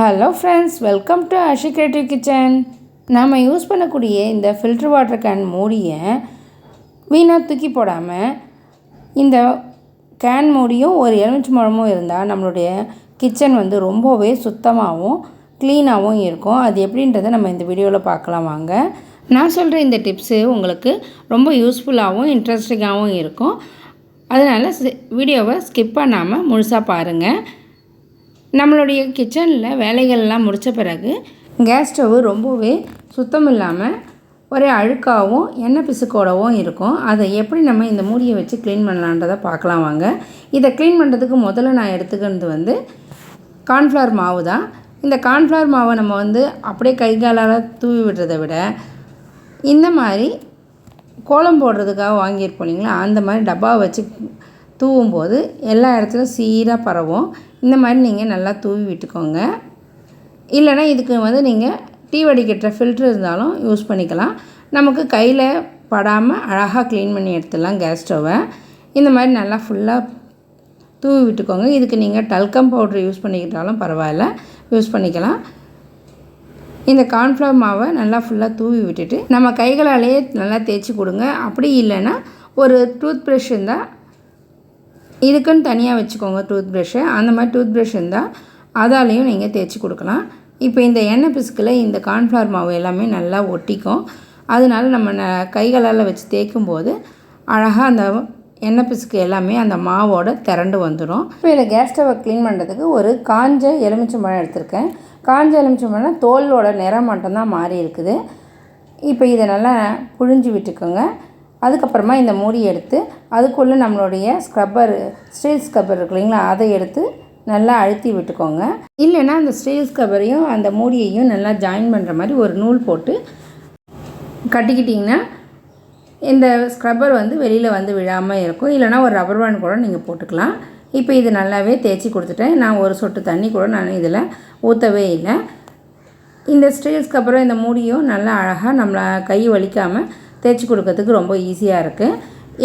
Hello friends welcome to Ashi creative kitchen நாம் use பண்ணக்கூடிய இந்த ஃபில்டர் வாட்டர் கேன் மூடியை வீணாக தூக்கி போடாமல் இந்த கேன் மூடியும் ஒரு எலுமிச்சு மழமும் இருந்தால் நம்மளுடைய கிச்சன் வந்து ரொம்பவே சுத்தமாகவும் க்ளீனாகவும் இருக்கும். அது எப்படின்றத நம்ம இந்த வீடியோவில் பார்க்கலாம் வாங்க. நான் சொல்கிற இந்த டிப்ஸு உங்களுக்கு ரொம்ப யூஸ்ஃபுல்லாகவும் இன்ட்ரெஸ்டிங்காகவும் இருக்கும். அதனால் வீடியோவை ஸ்கிப் பண்ணாமல் முழுசாக பாருங்கள் நம்மளுடைய கிச்சனில் வேலைகள்லாம் முடித்த பிறகு கேஸ் ஸ்டவ் ரொம்பவே சுத்தம் இல்லாமல் ஒரே அழுக்காகவும் எண்ணெய் பிசுக்கோடவும் இருக்கும். அதை எப்படி நம்ம இந்த மூடியை வச்சு க்ளீன் பண்ணலான்றதை பார்க்கலாம் வாங்க. இதை க்ளீன் பண்ணுறதுக்கு முதல்ல நான் எடுத்துக்கிறது வந்து கார்ன்ஃப்ளவர் மாவு தான். இந்த கார்ன்ஃப்ளவர் மாவை நம்ம வந்து அப்படியே கை காலால் தூவி விடுறதை விட இந்த மாதிரி கோலம் போடுறதுக்காக வாங்கியிருப்போம் இல்லைங்களா? அந்த மாதிரி டப்பா வச்சு தூவும் போது எல்லா இடத்துலையும் சீராக பரவும். இந்த மாதிரி நீங்கள் நல்லா தூவி விட்டுக்கோங்க. இல்லைனா இதுக்கு வந்து நீங்கள் டீ வடிக்கட்டுற ஃபில்ட்ரு இருந்தாலும் யூஸ் பண்ணிக்கலாம். நமக்கு கையில் படாமல் அழகாக க்ளீன் பண்ணி எடுத்துடலாம் கேஸ் ஸ்டவ்வை இந்த மாதிரி நல்லா ஃபுல்லாக தூவி விட்டுக்கோங்க. இதுக்கு நீங்கள் டல்கம் பவுட்ரு யூஸ் பண்ணிக்கிட்டாலும் பரவாயில்ல. யூஸ் பண்ணிக்கலாம். இந்த கார்ன்ஃப்ளவர் மாவை நல்லா ஃபுல்லாக தூவி விட்டுட்டு நம்ம கைகளாலேயே நல்லா தேய்ச்சி கொடுங்க. அப்படி இல்லைன்னா ஒரு டூத் ப்ரஷ் இருந்தால் இதுக்குன்னு தனியாக வச்சுக்கோங்க டூத் ப்ரஷ்ஷை அந்த மாதிரி டூத் ப்ரஷ் இருந்தால் அதாலேயும் நீங்கள் தேய்ச்சி கொடுக்கலாம். இப்போ இந்த எண்ணெய் பிசுக்கில் இந்த கார்ன்ஃப்ளவர் மாவு எல்லாமே நல்லா ஒட்டிக்கும். அதனால நம்ம ந கைகளால் வச்சு தேய்க்கும் போது அழகாக அந்த எண்ணெய் பிசுக்கு எல்லாமே அந்த மாவோட திரண்டு வந்துடும் இப்போ இதில் கேஸ் ஸ்டவை க்ளீன் பண்ணுறதுக்கு ஒரு காஞ்ச எலுமிச்சம்பழம் எடுத்திருக்கேன். காஞ்ச எலுமிச்சம்பழம் தோலோட நிறம் மட்டும்தான் மாறி இருக்குது. இப்போ இதை நல்லா புழிஞ்சு விட்டுக்கோங்க. அதுக்கப்புறமா இந்த மூடி எடுத்து அதுக்குள்ளே நம்மளுடைய ஸ்க்ரப்பர் ஸ்டீல் ஸ்க்ரப்பர் இருக்கு இல்லைங்களா அதை எடுத்து நல்லா அழுத்தி விட்டுக்கோங்க. இல்லைன்னா அந்த ஸ்டீல் ஸ்க்ரப்பரையும் அந்த மூடியையும் நல்லா ஜாயின் பண்ணுற மாதிரி ஒரு நூல் போட்டு கட்டிக்கிட்டிங்கன்னா இந்த ஸ்க்ரப்பர் வந்து வெளியில் வந்து விழாமல் இருக்கும். இல்லைனா ஒரு ரப்பர் பேண்ட் கூட நீங்கள் போட்டுக்கலாம். இப்போ இது நல்லாவே தேய்ச்சி கொடுத்துட்டேன். நான் ஒரு சொட்டு தண்ணி கூட நான் இதில் ஊற்றவே இல்லை. இந்த ஸ்டீல் ஸ்க்ரப்பரும் இந்த மூடியும் நல்லா அழகாக நம்மளை கை வலிக்காமல் தேய்ச்சி கொடுக்கறதுக்கு ரொம்ப ஈஸியாக இருக்குது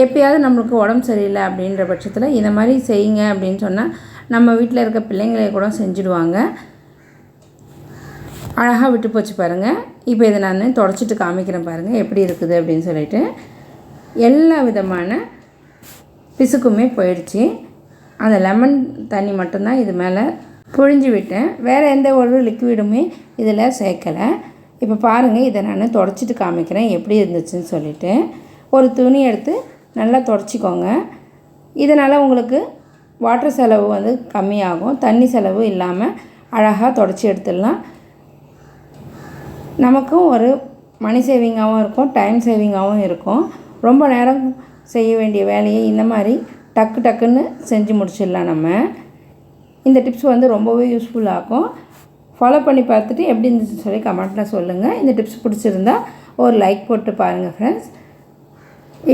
எப்பயாவது நம்மளுக்கு உடம்பு சரியில்லை அப்படின்ற பட்சத்தில் இந்த மாதிரி செய்யுங்க அப்படின்னு சொன்னால் நம்ம வீட்டில் இருக்க பிள்ளைங்களே கூட செஞ்சுடுவாங்க. அழகாக விட்டு போச்சு பாருங்கள் இப்போ இதை நான் தொடச்சிட்டு காமிக்கிறேன் பாருங்கள் எப்படி இருக்குது அப்படின்னு சொல்லிட்டு. எல்லா விதமான பிசுக்குமே போயிடுச்சு. அந்த லெமன் தண்ணி மட்டும்தான் இது மேலே புழிஞ்சு விட்டேன். வேறு எந்த ஒரு லிக்விடுமே இதில் சேர்க்கலை. இப்போ பாருங்கள் இதை நான் தொடச்சிட்டு காமிக்கிறேன். எப்படி இருந்துச்சுன்னு சொல்லிவிட்டு ஒரு துணி எடுத்து நல்லா தொடச்சிக்கோங்க. இதனால் உங்களுக்கு வாட்டர் செலவு வந்து கம்மியாகும். தண்ணி செலவு இல்லாமல் அழகாக தொடச்சி எடுத்துடலாம். நமக்கும் ஒரு மணி சேவிங்காகவும் இருக்கும் டைம் சேவிங்காகவும் இருக்கும். ரொம்ப நேரம் செய்ய வேண்டிய வேலையை இந்த மாதிரி டக்கு டக்குன்னு செஞ்சு முடிச்சிடலாம் நம்ம. இந்த டிப்ஸ் வந்து ரொம்பவே யூஸ்ஃபுல்லாகும் ஃபாலோ பண்ணி பார்த்துட்டு எப்படி இருந்துச்சுன்னு சொல்லி கமெண்ட்டில் சொல்லுங்கள் இந்த டிப்ஸ் பிடிச்சிருந்தா ஒரு லைக் போட்டு பாருங்கள் ஃப்ரெண்ட்ஸ்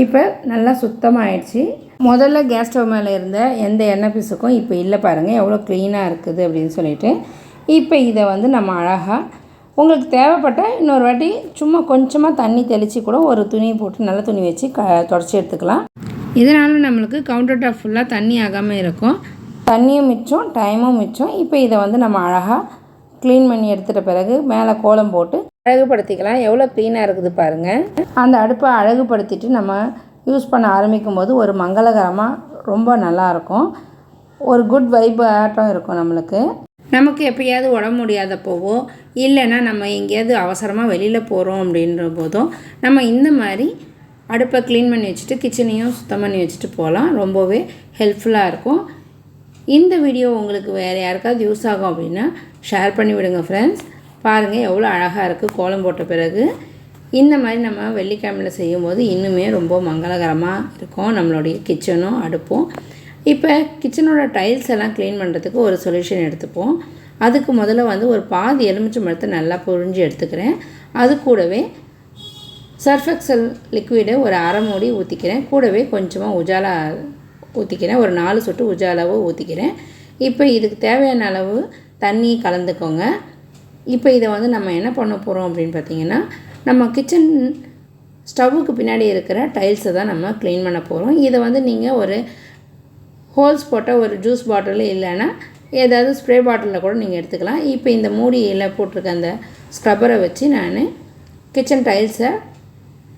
இப்போ நல்லா சுத்தமாகிடுச்சு முதல்ல கேஸ் ஸ்டவ் மேலே இருந்த எந்த எண்ணெய் பீஸுக்கும் இப்போ இல்லை பாருங்கள் எவ்வளோ க்ளீனாக இருக்குது அப்படின்னு சொல்லிட்டு. இப்போ இதை வந்து நம்ம அழகாக உங்களுக்கு தேவைப்பட்டால் இன்னொரு வாட்டி சும்மா கொஞ்சமாக தண்ணி தெளித்து கூட ஒரு துணி போட்டு நல்ல துணி வச்சு க தொடச்சி எடுத்துக்கலாம். இதனால் நம்மளுக்கு கவுண்டர் டாப் ஃபுல்லாக தண்ணி ஆகாமல் இருக்கும். தண்ணியும் மிச்சம் டைமும் மிச்சம். இப்போ இதை வந்து நம்ம அழகாக க்ளீன் பண்ணி எடுத்துகிட்ட பிறகு மேலே கோலம் போட்டு அழகுபடுத்திக்கலாம். எவ்வளோ க்ளீனாக இருக்குது பாருங்கள் அந்த அடுப்பை அழகுபடுத்திட்டு நம்ம யூஸ் பண்ண ஆரம்பிக்கும் போது ஒரு மங்களகரமாக ரொம்ப நல்லாயிருக்கும் ஒரு குட் வைப் ஆட்டம் இருக்கும் நம்மளுக்கு. நமக்கு எப்பயாவது உடம்பு முடியாதப்போவோ இல்லைன்னா நம்ம எங்கேயாவது அவசரமாக வெளியில் போகிறோம் அப்படின்ற போதும் நம்ம இந்த மாதிரி அடுப்பை க்ளீன் பண்ணி வச்சுட்டு கிச்சனையும் சுத்தம் பண்ணி வச்சுட்டு போகலாம். ரொம்பவே ஹெல்ப்ஃபுல்லாக இருக்கும். இந்த வீடியோ உங்களுக்கு வேறு யாருக்காவது யூஸ் ஆகும் அப்படின்னா ஷேர் பண்ணி விடுங்க ஃப்ரெண்ட்ஸ் பாருங்கள் எவ்வளோ அழகாக இருக்குது கோலம் போட்ட பிறகு. இந்த மாதிரி நம்ம வெள்ளிக்கிழமையில் செய்யும்போது இன்னுமே ரொம்ப மங்களகரமாக இருக்கும். நம்மளுடைய கிச்சனும் அடுப்பும். இப்போ கிச்சனோட டைல்ஸ் எல்லாம் க்ளீன் பண்ணுறதுக்கு ஒரு சொல்யூஷன் எடுத்துப்போம். அதுக்கு முதல்ல வந்து ஒரு பாதி எலுமிச்சை மரத்தை நல்லா புரிஞ்சு எடுத்துக்கிறேன். அது கூடவே சர்ஃபெக்சல் லிக்விடை ஒரு அரை மூடி ஊற்றிக்கிறேன் கூடவே கொஞ்சமாக உஜாலா ஊற்றிக்கிறேன் ஒரு நாலு சொட்டு உஜாலாவோ ஊற்றிக்கிறேன் இப்போ இதுக்கு தேவையான அளவு தண்ணி கலந்துக்கோங்க. இப்போ இதை வந்து நம்ம என்ன பண்ண போகிறோம் அப்படின்னு பார்த்தீங்கன்னா நம்ம கிச்சன் ஸ்டவ்வுக்கு பின்னாடி இருக்கிற டைல்ஸை தான் நம்ம க்ளீன் பண்ண போகிறோம் இதை வந்து நீங்கள் ஒரு ஹோல்ஸ் போட்ட ஒரு ஜூஸ் பாட்டில் இல்லைன்னா ஏதாவது ஸ்ப்ரே பாட்டிலில் கூட நீங்கள் எடுத்துக்கலாம். இப்போ இந்த மூடியில் போட்டிருக்க அந்த ஸ்க்ரப்பரை வச்சு நான் கிச்சன் டைல்ஸை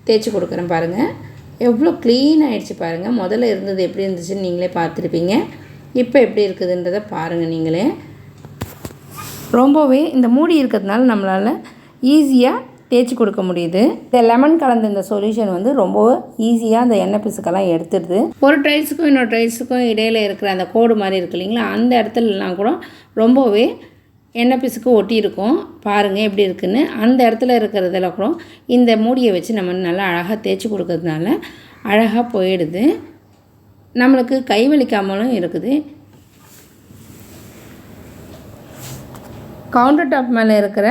தேய்ச்சி கொடுக்குறேன் பாருங்கள் எவ்வளோ க்ளீன் ஆகிடுச்சு பாருங்கள் முதல்ல இருந்தது எப்படி இருந்துச்சுன்னு நீங்களே பார்த்துருப்பீங்க. இப்போ எப்படி இருக்குதுன்றதை பாருங்கள் நீங்களே. ரொம்பவே இந்த மூடி இருக்கிறதுனால நம்மளால் ஈஸியாக தேய்ச்சி கொடுக்க முடியுது. இந்த லெமன் கலந்த இந்த சொல்யூஷன் வந்து ரொம்ப ஈஸியாக அந்த எண்ணெய் பிசுக்கெல்லாம் எடுத்துடுது. ஒரு டைல்ஸுக்கும் இன்னொரு டைல்ஸுக்கும் இடையில இருக்கிற அந்த கோடு மாதிரி இருக்கு இல்லைங்களா? அந்த இடத்துலலாம் கூட ரொம்பவே எண்ணெய் பிசுக்கு ஒட்டியிருக்கும் பாருங்கள் எப்படி இருக்குன்னு. அந்த இடத்துல இருக்கிறதுல கூட இந்த மூடியை வச்சு நம்ம நல்லா அழகாக தேய்ச்சி கொடுக்கறதுனால அழகாக போயிடுது. நம்மளுக்கு கை வலிக்காமலும் இருக்குது. கவுண்டர் டாப் மேலே இருக்கிற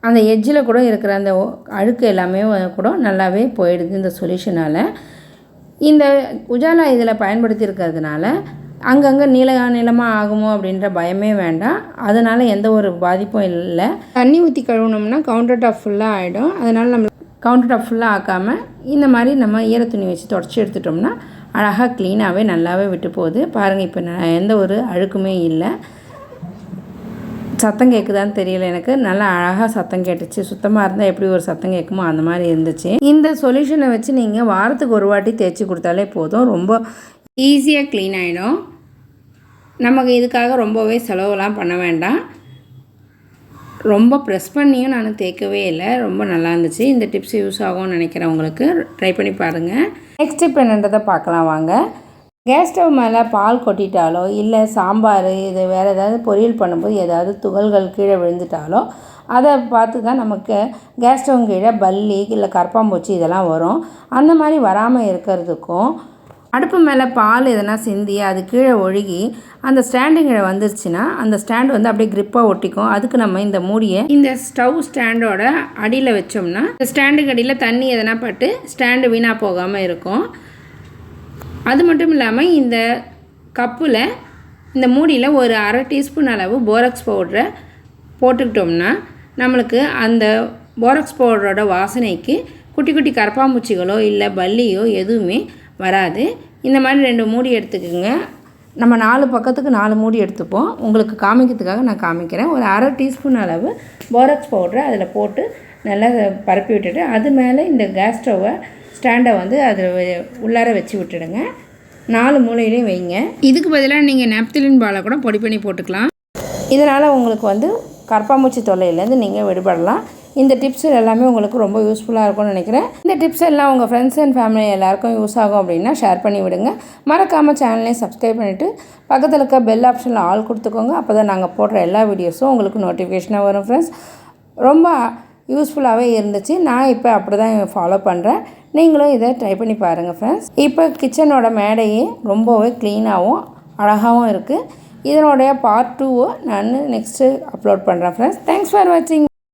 அந்த எஜ்ஜில் கூட இருக்கிற அந்த ஒ- அழுக்கு எல்லாமே கூட நல்லாவே போயிடுது இந்த சொல்யூஷனால் இந்த உஜாலா இதில் பயன்படுத்தி இருக்கிறதுனால அங்கங்கே நீள நிலமாக ஆகுமோ அப்படின்ற பயமே வேண்டாம். அதனால் எந்த ஒரு பாதிப்பும் இல்லை. தண்ணி ஊற்றி கழுவுனோம்னா கவுண்டர் டாப் ஃபுல்லாக ஆகிடும் அதனால் நம்ம கவுண்டர் டாப் ஃபுல்லாக ஆக்காமல் இந்த மாதிரி நம்ம ஈர துணி வச்சு தொடச்சி எடுத்துட்டோம்னா அழகாக க்ளீனாகவே நல்லாவே விட்டு போகுது. பாருங்கள் இப்போ எந்த ஒரு அழுக்குமே இல்லை. சத்தம் கேட்குதான்னு தெரியல எனக்கு. நல்லா அழகாக சத்தம் கேட்டுச்சு. சுத்தமாக இருந்தால் எப்படி ஒரு சத்தம் கேட்குமோ அந்த மாதிரி இருந்துச்சு. இந்த சொல்யூஷனை வச்சு நீங்கள் வாரத்துக்கு ஒரு வாட்டி தேய்ச்சி கொடுத்தாலே போதும். ரொம்ப ஈஸியாக க்ளீன் ஆகிடும் நமக்கு இதுக்காக ரொம்பவே செலவுலாம் பண்ண வேண்டாம். ரொம்ப ப்ரெஸ் பண்ணியும் நான் தேய்க்கவே இல்லை. ரொம்ப நல்லா இருந்துச்சு. இந்த டிப்ஸ் யூஸ் ஆகும்னு நினைக்கிறவங்களுக்கு ட்ரை பண்ணி பாருங்கள் நெக்ஸ்ட் டிப் என்னன்றதை பார்க்கலாம் வாங்க. கேஸ் ஸ்டவ் மேலே பால் கொட்டிட்டாலோ இல்லை சாம்பார் இது வேறு ஏதாவது பொரியல் பண்ணும்போது ஏதாவது துகள்கள் கீழே விழுந்துட்டாலோ அதை பார்த்து தான் நமக்கு கேஸ் ஸ்டவ் கீழே பல்லி இல்லை கரப்பாம்பூச்சி இதெல்லாம் வரும். அந்த மாதிரி வராமல் இருக்கிறதுக்கும் அடுப்பு மேலே பால் எதனா சிந்தி அது கீழே ஒழுகி அந்த ஸ்டாண்டு கீழே வந்துருச்சுன்னா அந்த ஸ்டாண்டு வந்து அப்படியே கிரிப்பாக ஒட்டிக்கும். அதுக்கு நம்ம இந்த மூடியை இந்த ஸ்டவ் ஸ்டாண்டோட அடியில் வச்சோம்னா இந்த ஸ்டாண்டுக்கு அடியில் தண்ணி எதனா பட்டு ஸ்டாண்டு வீணாக போகாமல் இருக்கும். அது மட்டும் இல்லாமல் இந்த கப்பில் இந்த மூடியில் ஒரு அரை டீஸ்பூன் அளவு போரக்ஸ் பவுடரை போட்டுக்கிட்டோம்னா நம்மளுக்கு அந்த போரக்ஸ் பவுடரோட வாசனைக்கு குட்டி குட்டி கரப்பாம்பூச்சிகளோ இல்லை பல்லியோ எதுவுமே வராது. இந்த மாதிரி ரெண்டு மூடி எடுத்துக்கோங்க. நம்ம நாலு பக்கத்துக்கு நாலு மூடி எடுத்துப்போம். உங்களுக்கு காமிக்கிறதுக்காக நான் காமிக்கிறேன். ஒரு அரை டீஸ்பூன் அளவு போரக்ஸ் பவுடரை அதில் போட்டு நல்லா பரப்பி விட்டுட்டு அது மேலே இந்த கேஸ் ஸ்டவ்வை ஸ்டாண்டை வந்து அதில் உள்ளார வச்சு விட்டுடுங்க. நாலு மூலையிலையும் வைங்க. இதுக்கு பதிலாக நீங்கள் நெப்திலின் பாலை கூட பொடி பண்ணி போட்டுக்கலாம். இதனால் உங்களுக்கு வந்து கற்பாம்பூச்சி தொல்லையிலேருந்து நீங்கள் விடுபடலாம். இந்த டிப்ஸ் எல்லாமே உங்களுக்கு ரொம்ப யூஸ்ஃபுல்லாக இருக்கும்னு நினைக்கிறேன். இந்த டிப்ஸ் எல்லாம் உங்கள் ஃப்ரெண்ட்ஸ் அண்ட் ஃபேமிலி எல்லாருக்கும் யூஸ் ஆகும் அப்படின்னா ஷேர் பண்ணி விடுங்க. மறக்காமல் சேனலையும் சப்ஸ்கிரைப் பண்ணிவிட்டு பக்கத்தில் இருக்க பெல் ஆப்ஷனில் ஆல் கொடுத்துக்கோங்க. அப்போ தான் நாங்கள் போடுற எல்லா வீடியோஸும் உங்களுக்கு நோட்டிஃபிகேஷனாக வரும் ஃப்ரெண்ட்ஸ் ரொம்ப யூஸ்ஃபுல்லாகவே இருந்துச்சு. நான் இப்போ அப்படி தான் ஃபாலோ பண்ணுறேன் நீங்களும் இதை ட்ரை பண்ணி பாருங்கள் ஃப்ரெண்ட்ஸ் இப்போ கிச்சனோட மேடையே ரொம்பவே க்ளீனாகவும் அழகாகவும் இருக்குது இதனுடைய பார்ட் டூவை நான் நெக்ஸ்ட்டு அப்லோட் பண்ணுறேன் ஃப்ரெண்ட்ஸ் தேங்க்ஸ் ஃபார் வாட்சிங்